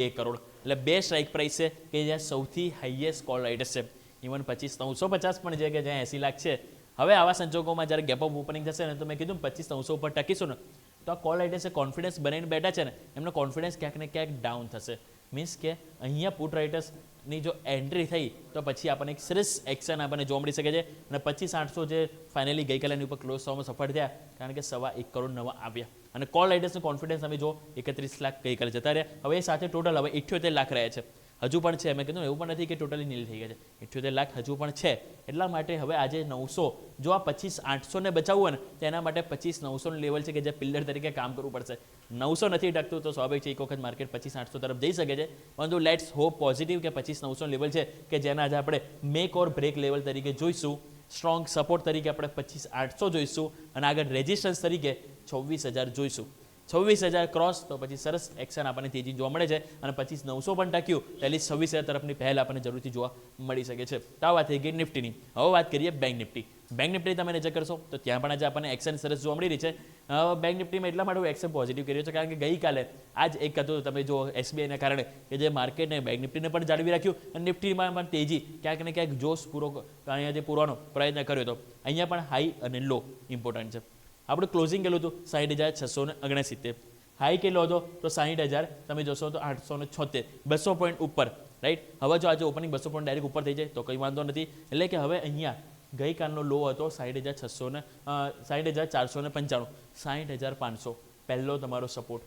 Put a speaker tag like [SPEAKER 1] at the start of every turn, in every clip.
[SPEAKER 1] બે કરોડ. એટલે બે સ્ટ્રાઇક પ્રાઇસ છે કે જ્યાં સૌથી હાઈએસ્ટ કોલ રાઇટર્સ છે. ઇવન પચીસ, નવસો પચાસ પણ છે કે જ્યાં એસી લાખ છે. હવે આવા સંજોગોમાં જ્યારે ગેપ ઓફ ઓપનિંગ થશે ને, તો મેં કીધું પચીસ, નવસો ઉપર ટકીશું ને, તો આ કોલ રાઇડર્સે કોન્ફિડન્સ બનાવીને બેઠા છે ને, એમનો કોન્ફિડન્સ ક્યાંક ને ક્યાંક ડાઉન થશે. મીન્સ કે અહીંયા પુટ રાઇટર્સની જો એન્ટ્રી થઈ, તો પછી આપણને એક સરસ એક્શન આપણને જોવા મળી શકે છે. અને પચીસ આઠસો જે ફાઇનલી ગઈકાલેની ઉપર ક્લોઝ થવામાં સફળ થયા, કારણ કે સવા એક કરોડ નવા આવ્યા. અને કોલ રાઇટર્સનું કોન્ફિડન્સ અમે જો એકત્રીસ લાખ ગઈકાલે જતા રહ્યા. હવે એ સાથે ટોટલ હવે ઇઠ્યોતેર લાખ રહ્યા છે. હજુ પણ છે, મેં કીધું એવું પણ નથી કે ટોટલી નીલ થઈ ગયા છે. ઇઠ્યોતેર લાખ હજુ પણ છે. એટલા માટે હવે આજે નવસો, જો આ પચીસ આઠસો ને બચાવવું હોય ને, તો એના માટે પચીસ નવસોનું લેવલ છે કે જે પિલ્લર તરીકે કામ કરવું પડશે. નવસો નથી ટકતું તો સ્વાભાવિક છે એક વખત માર્કેટ પચીસ, આઠસો તરફ જઈ શકે છે. પરંતુ લેટ્સ હોપ પોઝિટિવ કે પચીસ, નવસો લેવલ છે કે જેના આજે આપણે મેક ઓર બ્રેક લેવલ તરીકે જોઈશું. સ્ટ્રોંગ સપોર્ટ તરીકે આપણે પચીસ, આઠસો જોઈશું. અને આગળ રેઝિસ્ટન્સ તરીકે છવ્વીસ હજાર જોઈશું. છવ્વીસ હજાર ક્રોસ તો પછી સરસ એક્શન આપણને તેજી જોવા મળે છે. અને પચીસ નવસો પણ ટક્યું. એટલે છવ્વીસ હજાર તરફની પહેલ આપણને જરૂરથી જોવા મળી શકે છે. તો આ વાત થઈ ગઈ નિફ્ટીની. હવે વાત કરીએ બેંક નિફ્ટી. બેંક નિફ્ટી તમે નજર કરશો, તો ત્યાં પણ આજે આપણને એક્શન સરસ જોવા મળી રહી છે. બેંક નિફ્ટીમાં એટલા માટે એક્શન પોઝિટિવ કર્યો છે, કારણ કે ગઈકાલે આજ એક હતું તમે જો એસબીઆઈના કારણે કે જે માર્કેટને બેંક નિફ્ટીને પણ જાળવી રાખ્યું. અને નિફ્ટીમાં પણ તેજી ક્યાંક ને ક્યાંક જોશ પૂરો અહીંયા જે પૂરવાનો પ્રયત્ન કર્યો હતો. અહીંયા પણ હાઈ અને લો ઇમ્પોર્ટન્ટ છે. આપણે ક્લોઝિંગ કેટલું હતું સાઠ હજાર છસો ને ઓગણસિત્તેર. હાઈ કેટલો હતો તો સાઠ હજાર. તમે જોશો તો આઠસો ને છોતેર. બસો પોઈન્ટ ઉપર રાઈટ હવે જો આજે ઓપનિંગ બસો પોઈન્ટ ડાયરેક્ટ ઉપર થઈ જાય, તો કંઈ વાંધો નથી. એટલે કે હવે અહીંયા ગઈકાલનો લો હતો સાઠ હજાર છસો ને સાઠ હજાર ચારસો ને પંચાણું. સાઠ હજાર પાંચસો. પહેલો તમારો સપોર્ટ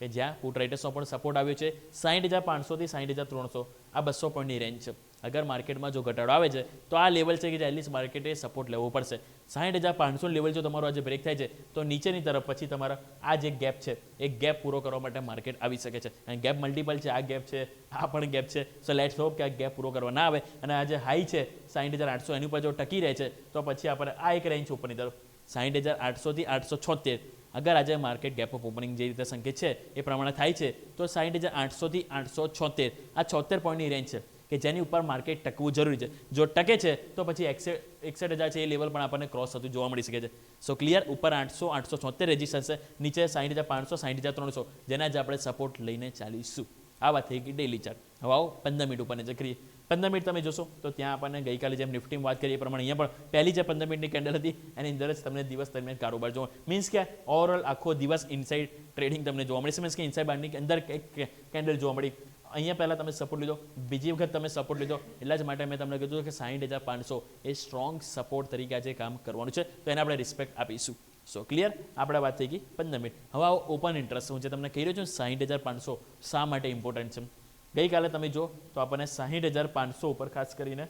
[SPEAKER 1] કે જ્યાં પુટ રાઇટર્સનો પણ સપોર્ટ આવ્યો છે. સાઠ હજાર પાંચસોથી સાઠ હજાર ત્રણસો. આ બસો પોઈન્ટની રેન્જ છે. અગર માર્કેટમાં જો ઘટાડો આવે છે, તો આ લેવલ છે કે જે એટલીસ્ટ માર્કેટે સપોર્ટ લેવો પડશે. સાઠ હજાર પાંચસો લેવલ જો તમારો આજે બ્રેક થાય છે, તો નીચેની તરફ પછી તમારા આ જે ગેપ છે, એ ગેપ પૂરો કરવા માટે માર્કેટ આવી શકે છે. અને ગેપ મલ્ટિપલ છે, આ ગેપ છે, આ પણ ગેપ છે. સો લેટ્સ હોપ કે આ ગેપ પૂરો કરવા ના આવે અને આ જે હાઈ છે સાઠ હજાર આઠસો એની ઉપર જો ટકી રહે છે, તો પછી આપણે આ એક રેન્જ ઉપરની તરફ સાઠ હજાર આઠસોથી આઠસો છોતેર. અગર આજે માર્કેટ ગેપ ઓફ ઓપનિંગ જે રીતે સંકેત છે, એ પ્રમાણે થાય છે, તો સાઠ હજાર આઠસોથી આઠસો છોતેર. આ છોતેર પોઈન્ટની રેન્જ છે. કે જેની ઉપર માર્કેટ ટકવું જરૂરી છે. જો ટકે છે, તો પછી એકસઠ એકસઠ હજાર છે એ લેવલ પણ આપણને ક્રોસ થતું જોવા મળી શકે છે. સો ક્લિયર ઉપર આઠસો આઠસો છોતેર રેજિસ્ટન્સ છે, નીચે સાઠ હજાર પાંચસો સાઠ હજાર ત્રણસો. જેના જ આપણે સપોર્ટ લઈને ચાલીશું. આ વાત થઈ ગઈ ડેલી ચાર્ટ હવે આવો પંદર મિનિટ ઉપર નજર કરીએ. પંદર મિનિટ તમે જોશો, તો ત્યાં આપણને ગઈકાલે જેમ નિફ્ટીમાં વાત કરીએ પ્રમાણે અહીંયા પણ પહેલી જે પંદર મિનિટની કેન્ડલ હતી, એની અંદર જ તમને દિવસ દરમિયાન કારોબાર જોવા. મીન્સ કે ઓવરઓલ આખો દિવસ ઇનસાઇડ ટ્રેડિંગ તમને જોવા મળી મળશે મીન્સ કે ઇનસાઇડ બારની અંદર એક કેન્ડલ જોવા મળી. અહીંયા પહેલાં તમે સપોર્ટ લીધો. બીજી વખત તમે સપોર્ટ લીધો. એટલા જ માટે મેં તમને કીધું કે સાઠ હજાર પાંચસો એ સ્ટ્રોંગ સપોર્ટ તરીકે આજે કામ કરવાનું છે. તો એને આપણે રિસ્પેક્ટ આપીશું. સો ક્લિયર આપણે વાત થઈ ગઈ. પંદર મિનિટ. હવે આવો ઓપન ઇન્ટરેસ્ટ હું જે તમને કહી રહ્યો છું સાઠ હજાર પાંચસો શા માટે ઇમ્પોર્ટન્ટ છે? ગઈકાલે તમે જો તો આપણને સાહીઠ હજાર પાંચસો ઉપર ખાસ કરીને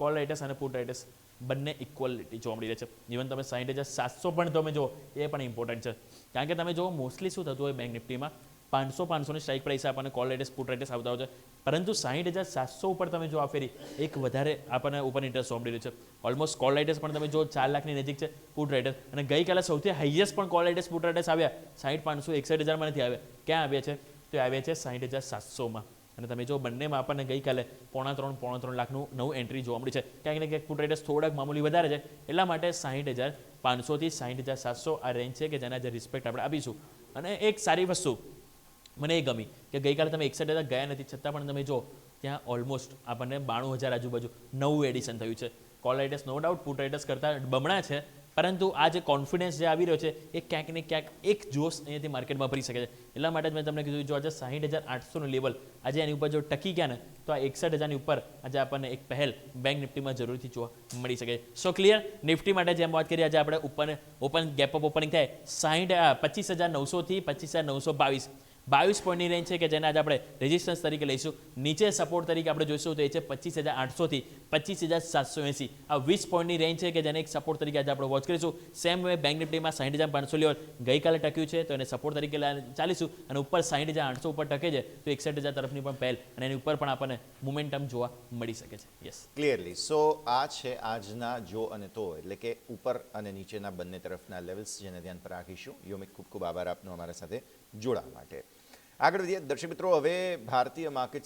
[SPEAKER 1] કોલ રાઇટર્સ અને પુટ રાઇટર્સ બંને ઇક્વલિટી જોવા મળી રહે છે. ઇવન તમે સાઠ હજાર સાતસો પણ તમે જો એ પણ ઇમ્પોર્ટન્ટ છે. કારણ કે તમે જો મોસ્ટલી શું થતું હોય બેંક નિફ્ટીમાં પાંચસો, પાંચસોની સ્ટ્રાઇક પ્રાઇસ આપણને કોલ રેટેસ પુટ રેટેસ આવતા હોય છે. પરંતુ સાહીઠ હજાર સાતસો ઉપર તમે જો આ ફેરી, એક વધારે આપણને ઉપર ઇન્ટરેસ્ટ સોંપી રહ્યું છે. ઓલમોસ્ટ કોલ રાઇટર્સ પણ તમે જો ચાર લાખની નજીક છે પુટ રાઇટર અને ગઈકાલે સૌથી હાઈએસ્ટ પણ કોલ રેટેસ પુટ રેટેસ આવ્યા. સાહીઠ પાંચસો, એકસઠ હજારમાં નથી આવ્યા. ક્યાં આવ્યા છે? તો આવ્યા છે સાહીઠ હજાર સાતસોમાં. અને તમે જો બંનેમાં આપણને ગઈકાલે પોણા ત્રણ પોણા ત્રણ લાખનું નવું એન્ટ્રી જોવા મળી છે. ક્યાંક ને ક્યાંક પુટ રેટેસ થોડાક મામૂલી વધારે છે. એટલા માટે સાહીઠ હજાર પાંચસોથી સાહીઠ હજાર સાતસો આ રેન્જ છે કે જેના જે રિસ્પેક્ટ આપણે આપીશું. અને એક સારી વસ્તુ મને એ ગમી કે ગઈકાલે તમે એકસઠ હજાર ગયા નથી. છતાં પણ તમે જો, ત્યાં ઓલમોસ્ટ આપણને બાણું હજાર આજુબાજુ નવું એડિશન થયું છે. Call writers no doubt put writers કરતાં બમણા છે, પરંતુ આ જે કોન્ફિડન્સ જે આવી રહ્યો છે, એ ક્યાંક ને ક્યાંક એક જોશ અહીંયાથી માર્કેટમાં ભરી શકે છે. એટલા માટે જ મેં તમને કીધું જો આજે સાહીઠ હજાર આઠસોનું લેવલ આજે એની ઉપર જો ટકી ગયા ને, તો આ એકસઠ હજારની ઉપર આજે આપણને એક પહેલ બેંક નિફ્ટીમાં જરૂરથી જોવા મળી શકે. સો ક્લિયર નિફ્ટી માટે જેમ વાત કરીએ, આજે આપણે ઉપર ઓપન ગેપ ઓપનિંગ થાય. સાહીઠ પચીસ હજાર નવસોથી પચીસ હજાર નવસો બાવીસ. બાવીસ પોઈન્ટની રેન્જ છે કે જેને આજે આપણે રેઝિસ્ટન્સ તરીકે લઈશું. નીચે સપોર્ટ તરીકે આપણે જોઈશું તો એ છે પચીસ હજાર આઠસોથી પચીસ હજાર સાતસો એંસી. આ વીસ પોઈન્ટની રેન્જ છે કે જેને એક સપોર્ટ તરીકે આજે આપણે વોચ કરીશું. સેમ વે બેંક નિફ્ટીમાં સાઠ હજાર પાંચસો લેવલ ગઈકાલે ટક્યું છે તો એને સપોર્ટ તરીકે ચાલીશું અને ઉપર સાઠ હજાર આઠસો ઉપર ટકે છે તો એકસઠ હજાર તરફની પણ પહેલ અને એની ઉપર પણ આપણને મુમેન્ટમ જોવા મળી શકે છે. યસ
[SPEAKER 2] ક્લિયરલી સો આ છે આજના જો અને તો, એટલે કે ઉપર અને નીચેના બંને તરફના લેવલ્સ જેને ધ્યાન પર રાખીશું. યોમિક ખૂબ ખૂબ આભાર આપનો અમારા સાથે જોડાવા માટે. આગળ વધીએ. દર્શક મિત્રો હવે ભારતીય માર્કેટ